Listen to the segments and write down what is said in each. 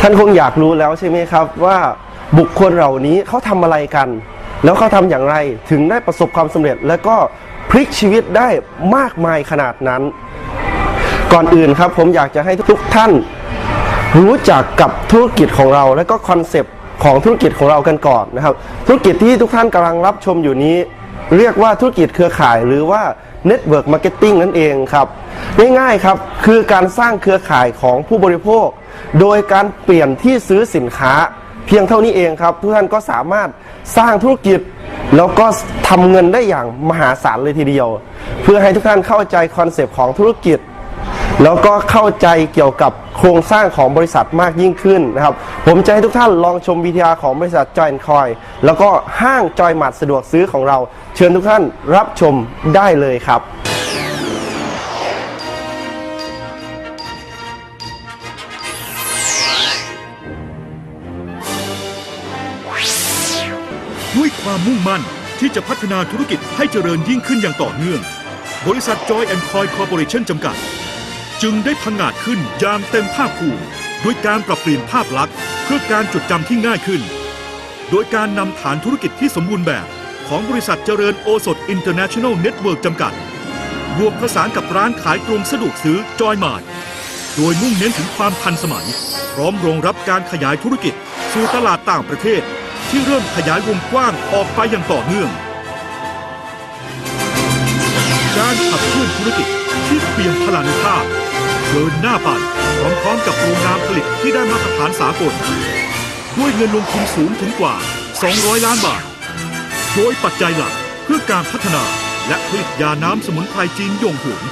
ท่านคงอยากรู้แล้วใช่ไหมครับว่าบุคคลเหล่านี้เขาทำอะไรกัน แล้วเขาทำอย่างไรถึงได้ประสบความสำเร็จ และก็พลิกชีวิตได้มากมายขนาดนั้น ก่อนอื่นครับผมอยากจะให้ทุกท่าน รู้จักกับธุรกิจของเรา และก็คอนเซปต์ของธุรกิจของเรากันก่อนนะครับ ธุรกิจที่ทุกท่านกำลังรับชมอยู่นี้ เรียกว่าธุรกิจเครือข่ายหรือว่า Network Marketing นั่นเองครับ ง่ายๆครับ คือการสร้างเครือข่ายของผู้บริโภค โดยการเปลี่ยนที่ซื้อสินค้า เพียงเท่านี้เองครับ ทุกท่านก็สามารถสร้างธุรกิจ แล้วก็ทำเงินได้อย่างมหาศาลเลยทีเดียว เพื่อให้ทุกท่านเข้าใจคอนเซปต์ของธุรกิจ แล้วก็เข้าใจเกี่ยวกับโครงสร้างของบริษัทมากยิ่งขึ้นนะครับ ผมจะให้ทุกท่านลองชมวิทยาของบริษัทจอยคอยแล้วก็ห้างจอยหมัดสะดวกซื้อของเรา เชิญทุกท่านรับชมได้เลยครับด้วยความมุ่งมั่นที่จะพัฒนาธุรกิจให้เจริญยิ่งขึ้นอย่างต่อเนื่อง บริษัท Joy and Coy Corporation จำกัด จึงได้พังงาดขึ้นอย่างเต็มภาคภูมิด้วยการปรับเปลี่ยนภาพลักษณ์ เพื่อการจดจำที่ง่ายขึ้น โดยการนำฐานธุรกิจที่สมบูรณ์แบบ ของบริษัทเจริญโอสถ International Network จำกัดบวกผสานกับร้านขายตรงสะดวกซื้อจอยมาร์ทโดยมุ่งเน้นถึงความทันสมัย พร้อมรองรับการขยายธุรกิจ สู่ตลาดต่างประเทศ ที่เริ่มขยายวงกว้างออกไปอย่างต่อเนื่อง การขับเคลื่อนธุรกิจที่เปลี่ยมพลานุภาพ เดินหน้าไปพร้อมๆกับโรงงานผลิตที่ได้มาตรฐานสากลด้วยเงินลงทุนสูงถึงกว่า 200 ล้านบาท โดยปัจจัยหลักเพื่อการพัฒนาและผลิตยาน้ำสมุนไพรจีนยงหง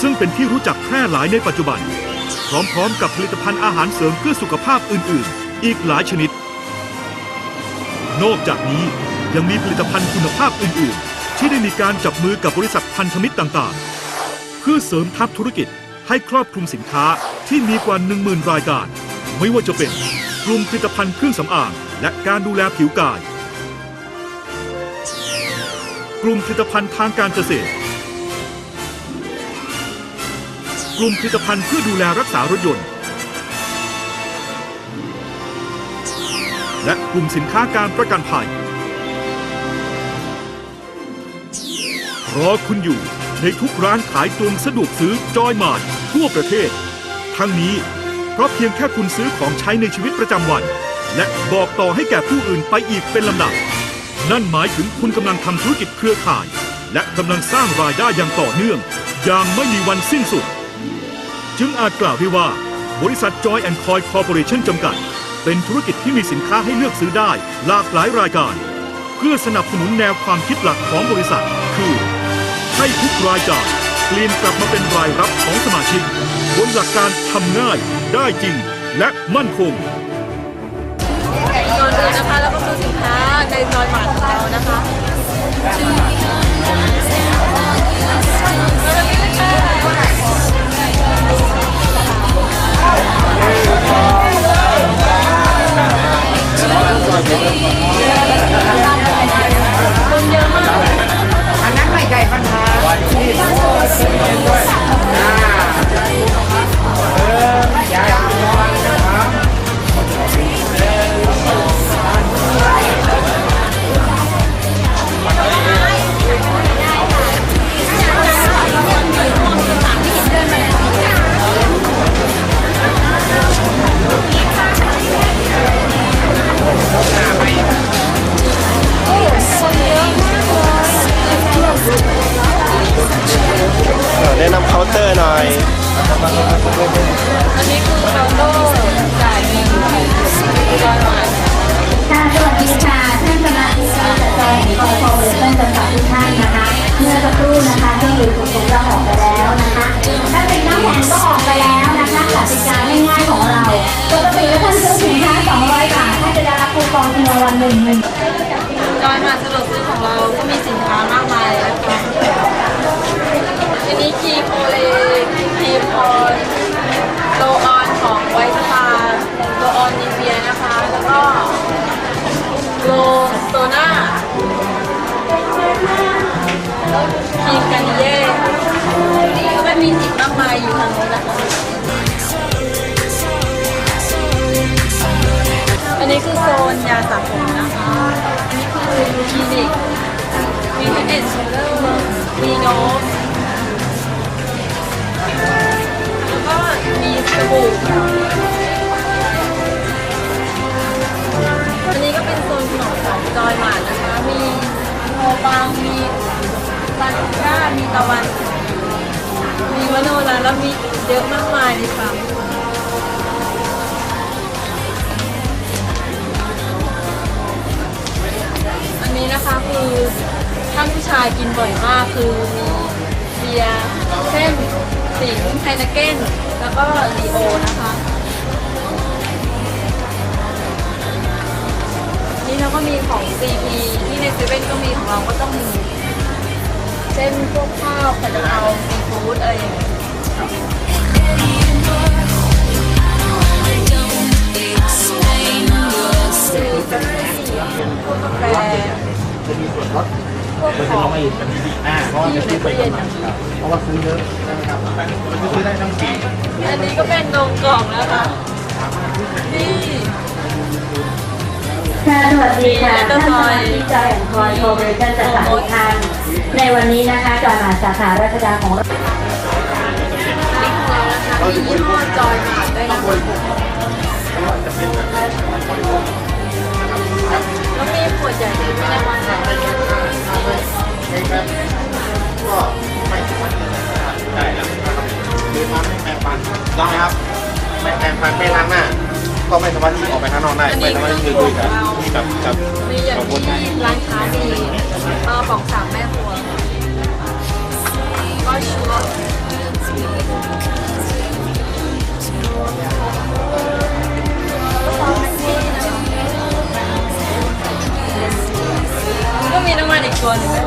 ซึ่งเป็นที่รู้จักแพร่หลายในปัจจุบัน พร้อมๆกับผลิตภัณฑ์อาหารเสริมเพื่อสุขภาพอื่นๆ อีกหลายชนิด นอกจากนี้ยังมีผลิตภัณฑ์คุณภาพอื่นๆ ที่ได้มีการจับมือกับบริษัทพันธมิตรต่างๆ เพื่อเสริมทัพธุรกิจ ให้ครอบคลุมสินค้าที่มีกว่า 10,000 รายการ ไม่ว่าจะเป็นกลุ่มผลิตภัณฑ์เครื่องสำอาง และการดูแลผิวกาย กลุ่มผลิตภัณฑ์ทางการเกษตร กลุ่มผลิตภัณฑ์เพื่อดูแลรักษารถยนต์ และกลุ่มสินค้าการประกันภัย รอคุณอยู่ในทุกร้านขายตรงสะดวกซื้อจอยมาร์ ทั่วประเทศ ทั้งนี้เพราะเพียงแค่คุณซื้อของใช้ในชีวิตประจำวัน และบอกต่อให้แก่ผู้อื่นไปอีกเป็นลำดับ นั่นหมายถึงคุณกำลังทำธุรกิจเครือข่าย และกำลังสร้างรายได้อย่างต่อเนื่อง อย่างไม่มีวันสิ้นสุด จึงอาจกล่าวได้ว่า บริษัท Joy and Coy Corporation จำกัด เป็นธุรกิจที่มีสินค้าให้เลือกซื้อได้ หลากหลายรายการ เพื่อสนับสนุนแนวความคิดหลักของบริษัท คือ ให้ทุกรายจ่ายเป ลีนกลับมาเป็นรายรับของสมาชิกบนหลักการทำง่ายได้จริงและมั่นคงก่อนเลยนะคะ แล้วก็ซื้อสินค้าในจอยหมาของเรานะคะ จอยมาสะดวกซื้อของเราก็มีสินค้ามากมายนะคะอันนี้คีโพเลคีโพโลออนของไวท์สปาโลออนนิเวียนะคะ แล้วก็โลโซน่าคีมกันเย่แล้วก็มีอีกมากมายอยู่ทางโน้นนะคะอันนี้คือโซนยาสระผม คะอันนี้คือคลินิกมีเทนเนสเลอร์มีโนมแล้วก็มีสบู่อันนี้ก็เป็นโซนขนมของจอยหมาดนะคะ มีโมปังมีปาติก้ามีตะวัน มีมโนราแล้วมีเยอะมากมายเลยค่ะ นนี้นะคะคือท่านผู้ชายกินบ่อยมากคือมีเบียร์เส้นสิงห์ไฮนาเก้น แล้วก็ลีโอนะคะ นี่เราก็มีของ CP ที่ในเซเว่นก็มีของเราก็ต้องมีเช่นพวกข้าวไข่ดาวซีฟู้ดอะไรอย่างเงี้ยคือ พวกกาแฟพวกของที่อยู่ในตู้เย็นอะอันนี้ก็เป็นนมกล่องนะคะนี่ค่ะสวัสดีค่ะท่านสมาชิกจอยแอนคอยโคเปอเรชั่นจากสาทุกท่านในวันนี้นะคะจอยหมาสาขาราชดาของเรา ก็ไม่สามารถที่ออกไปข้างนอกได้ไม่สามารถที่จะคุยกับกับกับมีอย่างกับคนได้ที่ร้านค้ามีเอ่อของสามแม่ครัวก็ชูรสก็มีน้ำมันอีกตัวหนึงด้วย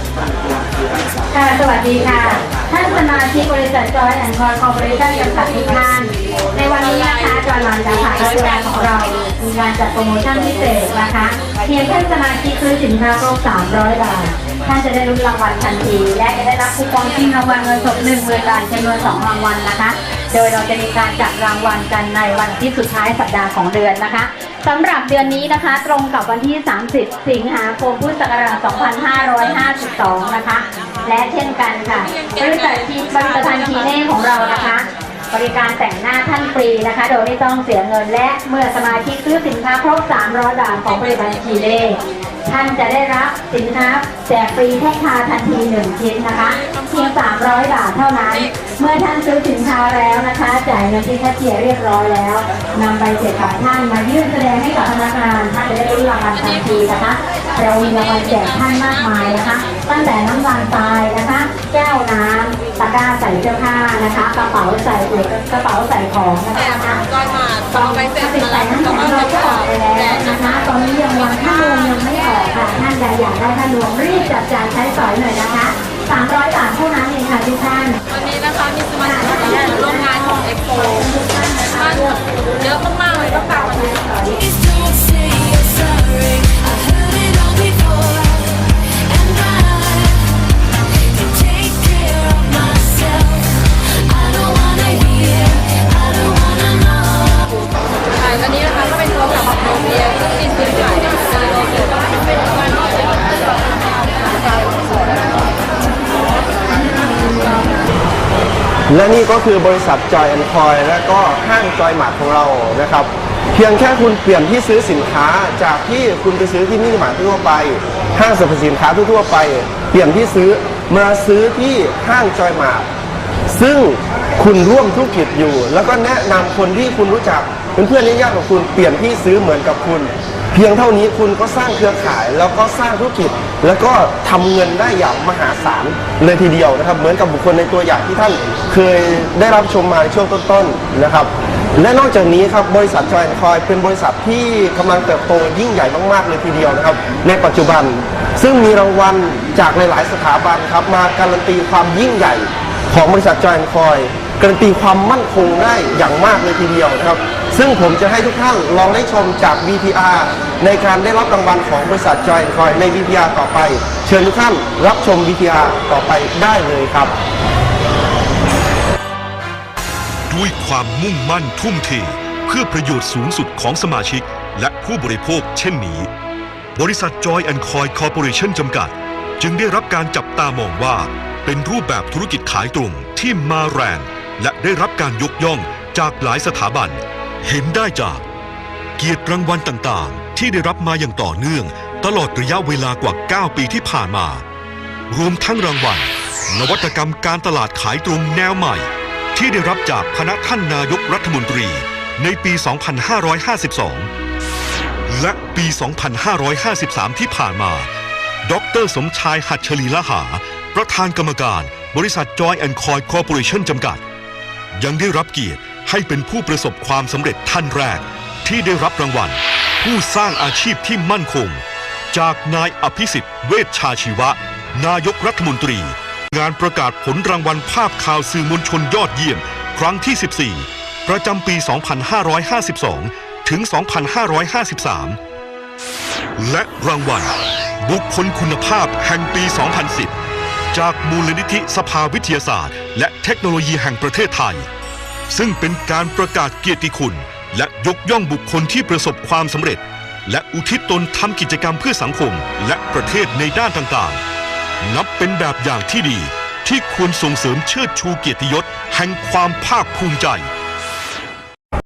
ค่ะ สวัสดีค่ะ ท่านสมาชิกบริษัทจอยแอนคอยคอร์ปอเรชั่นจำกัดทุกท่าน ในวันนี้นะคะจอยหมาสาขาราชดาของเรา มีการจัดโปรโมชั่นพิเศษนะคะ เพียงท่านสมาชิกซื้อสินค้าครบ 300 บาท ท่านจะได้รุ้นรางวัลทันที และจะได้รับคูปองชิงรางวัลเงินสด1 0,000บาทจำนวน 2 รางวัลนะคะ โดยเราจะมีการจัดรางวัลกันในวันที่สุดท้ายสัปดาห์ของเดือนนะคะ สำหรับเดือนนี้นะคะตรงกับวันที่ 30 สิงหาคมพุทธศักราช 2552 นะคะ และเช่นกันค่ะบริษัททีบริษัททันทีเน่ของเรานะคะ บริการแต่งหน้าท่านฟรีนะคะ โดยไม่ต้องเสียเงินและเมื่อสมาชิกซื้อสินค้าครบ 300 บาทของบริษัททีเน่ ท่านจะได้รับสินค้าแจกฟรีแท่งทาทันที1ชิ้นนะคะเพียง 300 บาทเท่านั้น เมื่อท่านซื้อสินค้าแล้วนะคะ จ่ายเงินที่แคชเชียร์เรียบร้อยแล้วนำใบเสร็จของท่านมายื่นแสดงให้กับพนักงานท่านจะได้รับรางวัลทันทีนะคะ เรามีรางวัลแจกท่านมากมายนะคะ ตั้งแต่น้ำตาลทรายนะคะ แก้วน้ำตะกร้าใส่เสื้อผ้านะคะ กระเป๋าใส่อุปกระเป๋าใส่ของนะแต่คะของจอยมาตตออนนไปไปเสร็จติดมาใส่แล้วน้ำแล้วมันก็เราจะก็ออกไปแล้วนะคะ ตอนนี้ยังวันค่ารวมยังไม่ออกค่ะท่านใดอยากได้ค่ารวมรีบจับจ่ายใช้สอยหน่อยนะคะ300บาทเท่านั้นเองค่ะทุกท่าน และนี่ก็คือบริษัทจอยแอนคอยและก็ห้างจอยมาร์ทของเรานะครับ เพียงแค่คุณเปลี่ยนที่ซื้อสินค้าจากที่คุณไปซื้อที่มินิมาร์ททั่วไป ห้างสรรพสินค้าทั่วๆไป เปลี่ยนที่ซื้อมาซื้อที่ห้างจอยมาร์ทซึ่งคุณร่วมธุรกิจอยู่ แล้วก็แนะนำคนที่คุณรู้จักเป็นเพื่อนญาติของคุณเปลี่ยนที่ซื้อเหมือนกับคุณ เพียงเท่านี้คุณก็สร้างเครือข่ายแล้วก็สร้างธุรกิจ แล้วก็ทำเงินได้อย่างมหาศาลเลยทีเดียวนะครับ เหมือนกับบุคคลในตัวอย่างที่ท่านเคยได้รับชมมาในช่วงต้นๆนะครับ และนอกจากนี้ครับบริษัทจอยคอยเป็นบริษัทที่กำลังเติบโตยิ่งใหญ่มากๆเลยทีเดียวนะครับ ในปัจจุบัน ซึ่งมีรางวัลจากหลายๆสถาบันครับมาการันตีความยิ่งใหญ่ ของบริษัทจอยคอยการันตีความมั่นคงได้อย่างมากเลยทีเดียวนะครับ ซึ่งผมจะให้ทุกท่านลองได้ชมจาก VTR ในการได้รับรางวัลของบริษัทจอยคอยใน VTR ต่อไป เชิญทุกท่านรับชม VTR ต่อไปได้เลยครับ ด้วยความมุ่งมั่นทุ่มเทเพื่อประโยชน์สูงสุดของสมาชิก และผู้บริโภคเช่นนี้ บริษัท Joy and Coy Corporation จำกัด จึงได้รับการจับตามองว่า เป็นรูปแบบธุรกิจขายตรงที่มาแรงและได้รับการยกย่องจากหลายสถาบัน เห็นได้จาก เกียรติรางวัลต่างๆ ที่ได้รับมาอย่างต่อเนื่อง ตลอดระยะเวลากว่า 9 ปีที่ผ่านมา รวมทั้งรางวัล นวัตกรรมการตลาดขายตรงแนวใหม่ ที่ได้รับจากคณะท่านนายกรัฐมนตรีในปี 2552 และปี 2553 ที่ผ่านมา ดรสมชายหัตถลีละหา ประธานกรรมการ บริษัท Joy and Coy Corporation จำกัด ยังได้รับเกียรติ ให้เป็นผู้ประสบความสำเร็จท่านแรก ที่ได้รับรางวัล ผู้สร้างอาชีพที่มั่นคง จากนายอภิสิทธิ์เวชชาชีวะ นายกรัฐมนตรี งานประกาศผลรางวัลภาพข่าวสื่อมวลชนยอดเยี่ยม ครั้งที่ 14 ประจำปี 2552 ถึง 2553 และรางวัล บุคคลคุณภาพแห่งปี 2010 จากมูลนิธิสภาวิทยาศาสตร์ และเทคโนโลยีแห่งประเทศไทย ซึ่งเป็นการประกาศเกียรติคุณ และยกย่องบุคคลที่ประสบความสำเร็จ และอุทิศตนทำกิจกรรมเพื่อสังคมและประเทศในด้านต่างๆ นับเป็นแบบอย่างที่ดีที่ควรส่งเสริมเชิดชูเกียรติยศแห่งความภาคภูมิใจ